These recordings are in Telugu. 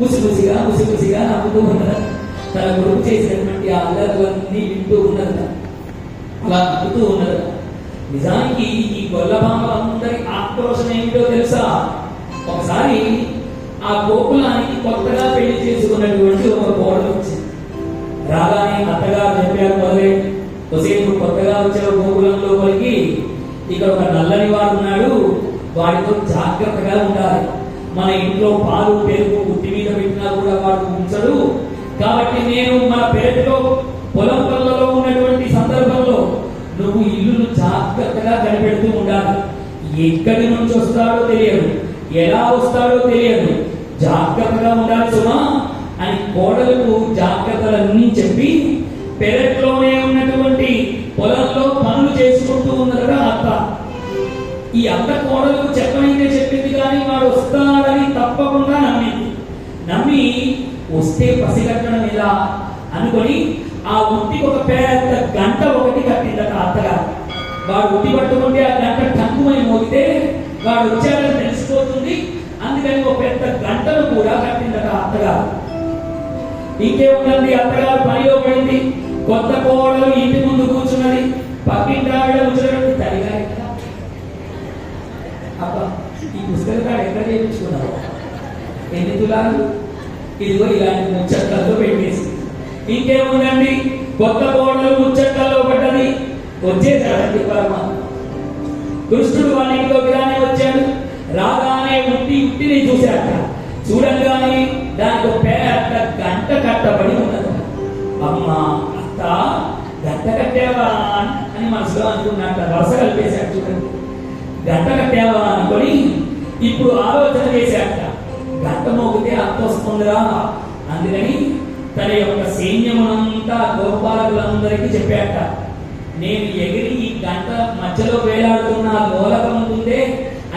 ముసిముసిగా ముసిముసిగా నవ్వుతూ ఉన్నారు తన గురువు చేసినటువంటి ఆ అల్లర్లన్నీ వింటూ ఉన్నారు అలా నవ్వుతూ ఉన్నది నిజానికి ఈ గొల్లభామలందరి ఆక్రోశం ఏమిటో తెలుసా? ఒకసారి ఆ గోకులానికి కొత్తగా పెళ్ళి చేసుకున్నటువంటి ఒక కోడలు వచ్చింది. రాగానే అత్తగారు చెప్పారు మొదలే కొసేపు కొత్తగా వచ్చిన గోకులంలో లోపలికి ఇక్కడ ఒక నల్లని వాడు ఉన్నాడు వాడితో జాగ్రత్తగా ఉండాలి. మన ఇంట్లో పాలు పెరుగు ఉట్టి కూడా వాడు ఉంచడు కాబట్టి నేను మన పెరట్లో పొలం పనులలో ఉన్నటువంటి సందర్భంలో నువ్వు ఇల్లును జాగ్రత్తగా కనిపెడుతూ ఉండాలి. ఎక్కడి నుంచి వస్తాడో తెలియదు. ఎలా వస్తాడో తెలియదు. జాగ్రత్తగా ఉండాలి సుమా అని కోడలకు జాగ్రత్తలన్నీ చెప్పి పెరట్లోనే ఉన్నటువంటి పొలంలో పనులు చేసుకుంటూ ఉన్నదట అత్త. ఈ అత్త కోడలకు చెప్పమైతే చెప్పింది వస్తే పసిగట్టడం ఎలా అనుకొని ఆ ఉట్టికి ఒక పెద్ద గంట ఒకటి కట్టిందట అత్తగారు. వాడు ఉట్టి పట్టుకుంటే ఆ గంట టంకుమని మోగితే వాడు వచ్చాడని తెలిసిపోతుంది. అందుకని ఒక పెద్ద గంటను కూడా కట్టిందట అత్తగారు. ఇంకేముందండి? అత్తగారు పనిలో పడింది. కొత్త కోడలు ఇంటి ముందు కూర్చున్నది. పక్కింటి ఆవిడ కూర్చున్నటువంటి తల్లిగారు అబ్బా ఈ పుస్తకాలు ఎక్కడ చేయించుకున్నారు ఎన్ని తులాలు? ఇదిగో ఇలాంటి ముచ్చట్లతో పెట్టేసి. ఇంకేముందండి? కొత్త కోడలు ముచ్చట్లలో పడ్డది వచ్చేసాడండి పరమ దుష్టుడు వాళ్ళ ఇంట్లోకి రానే వచ్చాడు. రాగానే ఉట్టి ఉట్టిని చూశాక చూడగానే దానికి ఒక గంట కట్టబడి ఉన్నది. అమ్మా అత్త గంట కట్టావా అని మనసులో అనుకున్నట్ట వరుస కలిపేశాడు చూడండి. గంట కట్టావా అనుకొని ఇప్పుడు ఆలోచన చేశాట గంట మోగితే అందుకని తన యొక్క సైన్యమునంతా గోపాలకులందరికీ చెప్పాట నేను ఎగిరి ఈ గంట మధ్యలో వేలాడుతున్న గోలకం ఉందే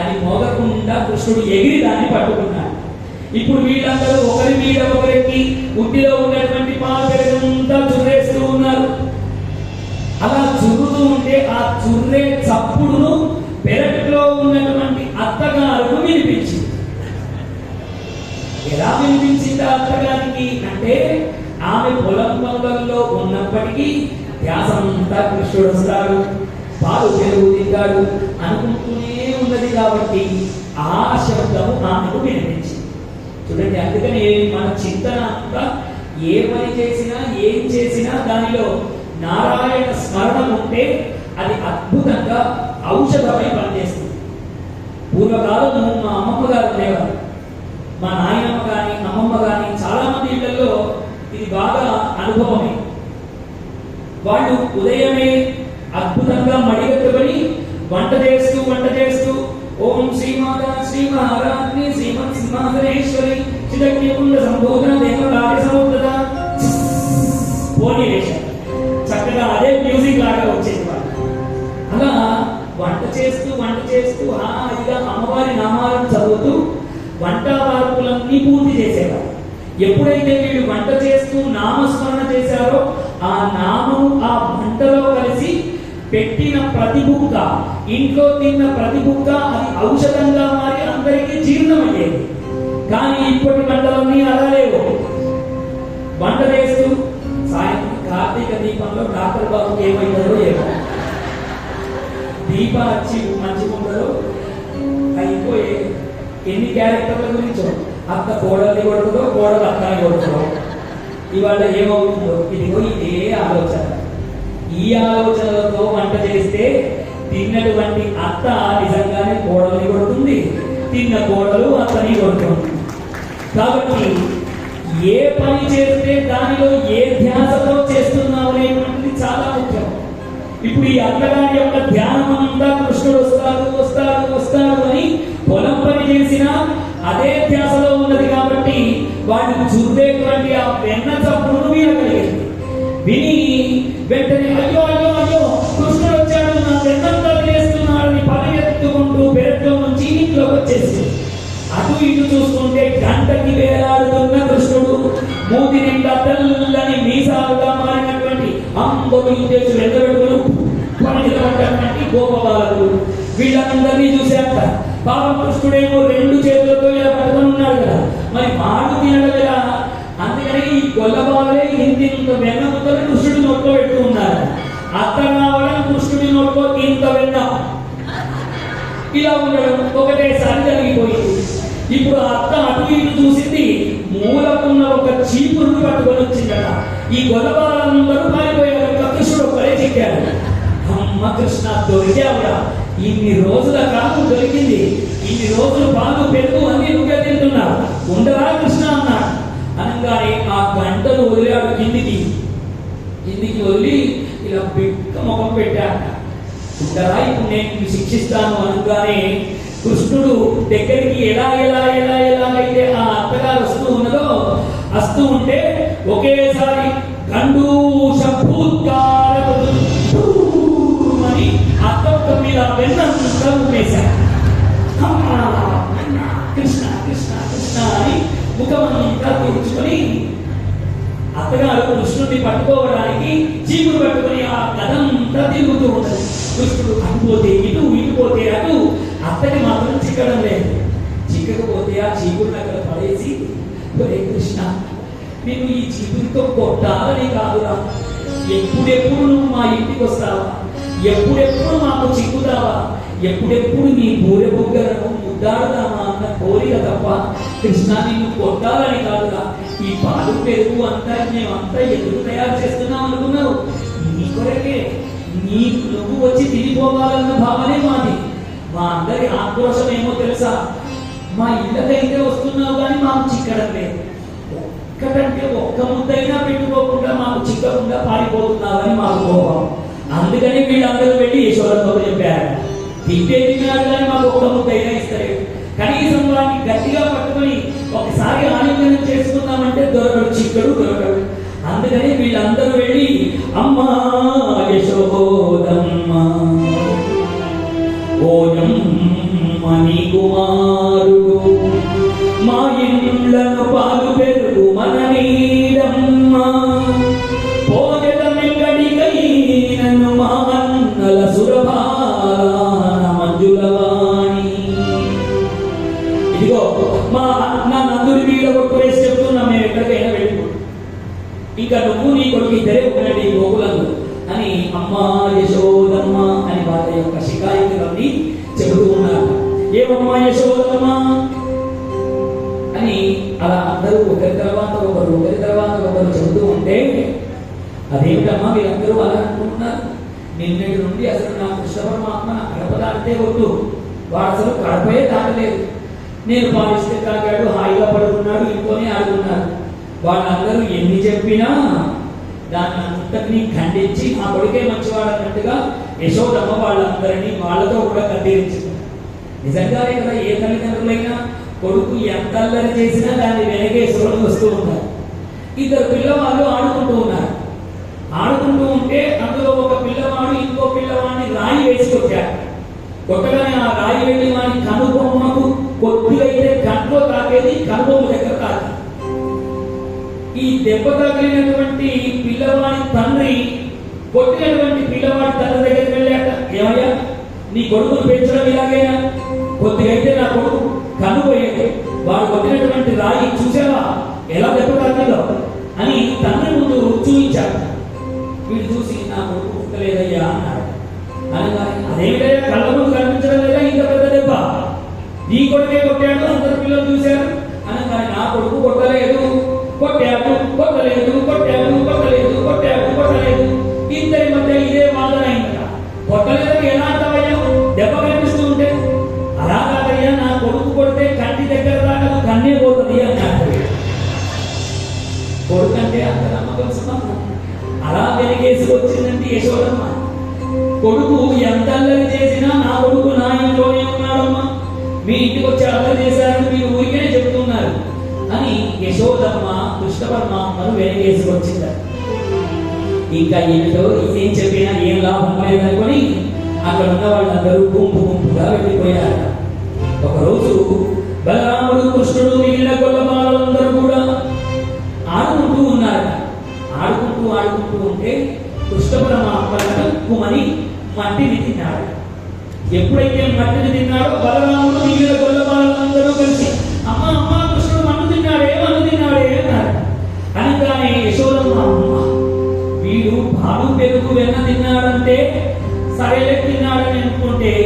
అది మోగకుండా కృష్ణుడు ఎగిరి దాన్ని పట్టుకున్నాడు. ఇప్పుడు వీళ్ళందరూ ఒకరి మీద ఒకరికి ఉట్టిలో ఉన్నటువంటి పాపెరంతా చుర్రేస్తూ ఉన్నారు. అలా చుర్రుతూ ఉంటే ఆ చుర్రే చప్పుడును పెరట్లో ఉన్నటువంటి అత్తగారు ఎలా వినిపించింది ఆ అంటే ఆమె పొలం పొంగంలో ఉన్నప్పటికీ ధ్యాసంతా కృష్ణుడు వస్తాడు పాలు పెరుగు తింటాడు అనుకుంటూనే ఉన్నది కాబట్టి ఆ శబ్దము ఆమెకు వినిపించింది. చూడండి అందుకని మన చింతన అంతా ఏ పని చేసినా ఏం చేసినా దానిలో నారాయణ స్మరణ ఉంటే అది అద్భుతంగా ఔషధమై పనిచేస్తుంది. పూర్వకాలం మా అమ్మమ్మ గారు ఉండేవారు మా నాయన అమ్మమ్మ కానీ చాలా మంది ఇళ్ళలో ఇది బాగా అనుభవమే. వాళ్ళు ఉదయమే అద్భుతంగా మడిగట్టుకొని వంట చేస్తూ వంట చేస్తూ ఓం శ్రీమాత శ్రీ మహారాజ్ని శ్రీమత్ సింహాసనేశ్వరి చిదగ్నికుండ సంబోధన దేవకార్య సముద్రత. పోనీ వేశారు చక్కగా అదే మ్యూజిక్ లాగా వచ్చేది అలా వంట చేస్తూ వంట చేస్తూ హాయిగా అమ్మవారి నామాలను చదువుతూ వంట వార్పులన్నీ పూర్తి చేసేవారు. ఎప్పుడైతే వీళ్ళు వంట చేస్తూ నామస్మరణ చేశారో ఆ నామం ఆ వంటలో కలిసి పెట్టిన ప్రతి బుక్క ఇంట్లో తిన్న ప్రతి బుక్క అది ఔషధంగా మారి అందరికీ జీర్ణమయ్యేది. కానీ ఇప్పటి వంటలన్నీ అలా లేవు. వంట చేస్తూ సాయంత్రం కార్తీక దీపంలో డాక్టర్ బాబుకి ఏమైందో ఏమో. దీప వచ్చి మంచిగా ఉండదు అయిపోయే ఎన్ని క్యారెక్టర్ల గురించో. అత్త కోడల్ని కొడుతుందో కోడలు అత్తని కొడుతుందో. ఇవాళ ఏమవుతుందో? ఇదిగో ఇదే ఆలోచన. ఈ ఆలోచనలతో వంట చేస్తే తిన్నటువంటి అత్త నిజంగానే కోడల్ని కొడుతుంది తిన్న కోడలు అత్తని కొడుతుంది. కాబట్టి ఏ పని చేస్తే దానిలో ఏ ధ్యాసతో చేస్తున్నావు అనేటువంటిది చాలా ముఖ్యం. ఇప్పుడు ఈ అత్తగారి యొక్క ధ్యానం అంతా కృష్ణుడు వస్తాడు వస్తాడు వస్తాడు అని పొలం పని చేసినా అదే ధ్యాసలో వారు చూపేటువంటి ఆ వెన్న చప్పుడును వినగలిగింది విని వెంటనే అయ్యో అయ్యో అయ్యో కృష్ణుడు వచ్చాడు నా వెన్నంతా వేస్తున్నాడని పరిగెత్తుకుంటూ పెరట్లో నుంచి ఇంట్లోకి వచ్చేసి అటు ఇటు చూస్తుంటే గంటకి వేలాడుతున్న కృష్ణుడు మూతి నిండా తెల్లని మీసాలుగా మారినటువంటి అంబరు చేసి ఎందరుడుగులు పనికిరపడ్డటువంటి గోపబాలకులు. వీళ్ళందరినీ చూశాక పాపం కృష్ణుడేమో రెండు గొల్లబాలే ఇంత వెన్న ముద్దలు కృష్ణుడి నోట్లో పెడుతూ ఉన్నారు అర్థం కావడం కృష్ణుడి నోట్లో ఇంత వెన్న. ఇలా ఉండడం ఒకటేసారి జరిగిపోయింది. ఇప్పుడు అత్త అటు ఇటు చూసింది మూలకున్న ఒక చీపురును పట్టుకొని వచ్చిందట. ఈ గొలబాలందరూ పారిపోయారు ఒక్క కృష్ణుడు ఒక్కరే చిక్కాడు అమ్మ కృష్ణ దొరికావురా. ఇన్ని రోజుల కాలం దొరికింది. ఇన్ని రోజులు బాగు పెరుగు అన్ని నువ్వే తింటున్నా ఉండరా కృష్ణ? అన్నాడు అనగానే ఆ గంటను వదిలాడు కిందికి కిందికి వదిలి ఇలా బిక్క ముఖం పెట్టాట ఉండరా ఇప్పుడు నేను శిక్షిస్తాను అనగానే కృష్ణుడు దగ్గరికి ఎలా ఎలా అత్తగారు కృష్ణుడిని పట్టుకోవడానికి చీపురు పట్టుకుని ఆ కథంతా తిరుగుతూ ఉంటుంది. కృష్ణుడు అటుపోతే ఇటు ఇటుపోతే అటు. అత్తకి మాత్రం చిక్కడం లేదు. చిక్కకపోతే ఆ చీపురుని అక్కడ పడేసి ఒరే కృష్ణ నేను ఈ చీపురుతో కొట్టాలని కాదురా. ఎప్పుడెప్పుడు నువ్వు మా ఇంటికి వస్తావా? ఎప్పుడెప్పుడు మాకు చిక్కుతావా? ఎప్పుడెప్పుడు నీ బూరె బుగ్గలను ముద్దాడుదామా అన్న కోరిక తప్ప కృష్ణ నిన్ను కొట్టాలని కాదురా. ఈ పాలు పెరుగు అంతా మేమంతా ఎందుకు తయారు చేస్తున్నాం అనుకున్నావు నీ కొరకే. నీ నువ్వు వచ్చి తిరిగిపోవాలన్న భావనే మాది. మా అందరి ఆక్రోశం ఏమో తెలుసా? మా ఇళ్ళకైతే వస్తున్నావు కానీ మాకు చిక్కడం లేదు. ఒక్కటంటే ఒక్క ముద్దైనా పెట్టుకోకుండా మాకు చిక్కకుండా పారిపోతున్నావని మాకు కోపం. అందుకని వీళ్ళందరూ వెళ్ళి ఈశ్వరంతో చెప్పారు. తిప్పేది కానీ మాకు ఒక్క ముద్దైనా ఇస్తలేదు. కనీసం వాడిని గట్టిగా అందుకని వీళ్ళందరూ వెళ్ళి అమ్మా ఏమమ్మా యశోదమ్మ అని అలా అందరూ ఒకరి తర్వాత ఒకరు ఒకరి తర్వాత ఒకరు చెబుతూ ఉంటే అదేమిటమ్మా మీరందరూ అలా అనుకుంటున్నారు? నిన్నటి నుండి అసలు నా కృష్ణ పరమాత్మ నా కడప దాటితే వద్దు. వాడు అసలు కడపే దాటలేదు. నేను పాలిస్తే తాగాడు హాయిగా పడుకున్నాడు ఇంట్లోనే ఆడుకున్నాడు. వాళ్ళందరూ ఎన్ని చెప్పినా దాన్ని అంతటినీ ఖండించి ఆ కొడుకే మంచివాడు అన్నట్టుగా యశోదమ్మ వాళ్ళందరినీ వాళ్ళతో కూడా కత్తిరించింది నిజంగానే కదా ఏ తల్లిదండ్రులైనా కొడుకు ఎంత అల్లరి చేసినా దాన్ని వెనకేసుకొని వస్తూ ఉంటారు ఇద్దరు పిల్లవాళ్ళు ఆడుకుంటూ ఉన్నారు. ఆడుకుంటూ ఉంటే అందులో ఒక పిల్లవాడు ఇంకో పిల్లవాడిని రాయి వేసి కొట్టాడు. కొట్టగానే ఆ రాయి వెళ్ళి వాడిని కనుబొమ్మకు కొద్దిగైతే అయితే కంట్లో తాకేది కనుబొమ్మ దగ్గర తాకి ఈ దెబ్బ తగిలినటువంటి పిల్లవాడి తండ్రి కొట్టినటువంటి పిల్లవాడి తండ్రి దగ్గరికి వెళ్ళాక ఏమయ్యా నీ కొడుకును పెంచడం ఇలాగైనా? వాడు కొట్టినటువంటి రాయి చూసావా? ఎలా దెబ్బ అని తండ్రి ముందు చూపించాడు. వీడు చూసి నా కొడుకు పుట్టలేదయ్యా అన్నాడు. అని అదేమిటయ్యా? కళ్ళ ముందు కనిపించడం లేదా? ఇంత పెద్ద దెబ్బ? నీ కొడుకే కొట్టాడు అందరు పిల్లలు చూశారు. అనగానే నా కొడుకు కొట్టలేదు కొట్టాడు కొట్టలేదు. అంత అలా వెనకేసి వచ్చిందంటే యశోదమ్మ. కొడుకు ఎంత అల్లరి చేసినా నా కొడుకు నా ఇంట్లోనే ఉన్నాడమ్మా. మీ ఇంటికి వచ్చి అల్లరి చేశారని మీరు ఊరికే చెప్తున్నారు. అని యశోదమ్మ దుష్టపరమాత్మను వెనకేసి వచ్చిందట ఇంకా ఏమిటో ఏం చెప్పినా ఏం లాభం లేదనుకొని అక్కడ ఉన్న వాళ్ళందరూ గుంపు గుంపుగా వెళ్ళిపోయారు ఒకరోజు బలరాముడు కృష్ణుడు మిగిలిన కొల్లమాలందరూ కూడా ఆడుకుంటూ ఉన్నారు ఆడుకుంటూ ఆడుకుంటూ ఉంటే దుష్టపరమాత్మని మట్టిని తిన్నాడు ఎప్పుడైతే మట్టిని తిన్నాడో బలరాముడు మిగిలిన గొల్ల బాలందరూ కలిసి అమ్మ అమ్మ కృష్ణుడు మన్ను తిన్నాడే మన్ను తిన్నాడే అన్నారు. అనగానే యశోదమ్మ అమ్మ వీడు భాను పెరుగు వెన్న తిన్నాడంటే సరేలే తిన్నాడని అనుకుంటే